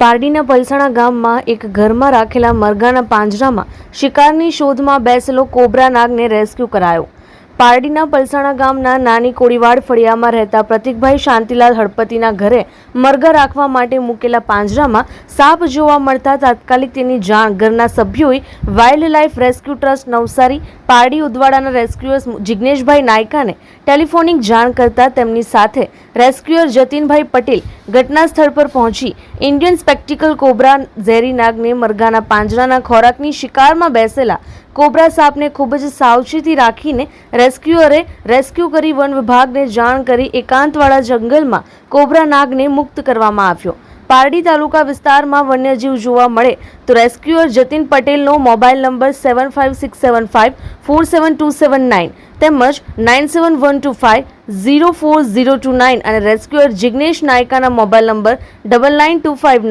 પારડીના પલસાણા ગામમાં એક ઘરમાં રાખેલા મરઘાના પાંજરામાં શિકારની શોધમાં બેસેલો કોબરા નાગને રેસ્ક્યુ કરાયો. પારડીના પલસાણા ગામના નાની કોળીવાડ ફળિયામાં રહેતા પ્રતિકભાઈ શાંતિલાલ હળપતિના ઘરે મરઘા રાખવા માટે મૂકેલા પાંજરામાં સાપ જોવા મળતા તાત્કાલિક તેની જાણ. ઘરના સભ્યોએ wild life rescue trust Navsari, Pardi ઉદવાડાના rescuers જિગ્નેશભાઈ નાયકાને ટેલિફોનિક જાણ કરતા તેમની સાથે રેસ્ક્યુઅર જતીનભાઈ પટેલ ઘટના સ્થળ પર પહોંચી. ઇન્ડિયન સ્પેક્ટિકલ કોબ્રા ઝેરી નાગને મરઘાના પાંજરાના ખોરાકની શિકારમાં બેસેલા કોબરા સાપને ખૂબ જ સાવચેતી રાખીને રેસ્ક્યુઅરે રેસ્ક્યુ કરી વન વિભાગને જાણ કરી એકાંતવાળા જંગલમાં કોબરા નાગને મુક્ત કરવામાં આવ્યો. પારડી તાલુકા વિસ્તારમાં વન્યજીવ જોવા મળે તો રેસ્ક્યુઅર જતીન પટેલનો mobile number seven five six seven five four seven two seven nine તેમજ nine seven one two five zero four zero two nine અને rescuer Jignesh નાયકાના mobile number double nine two five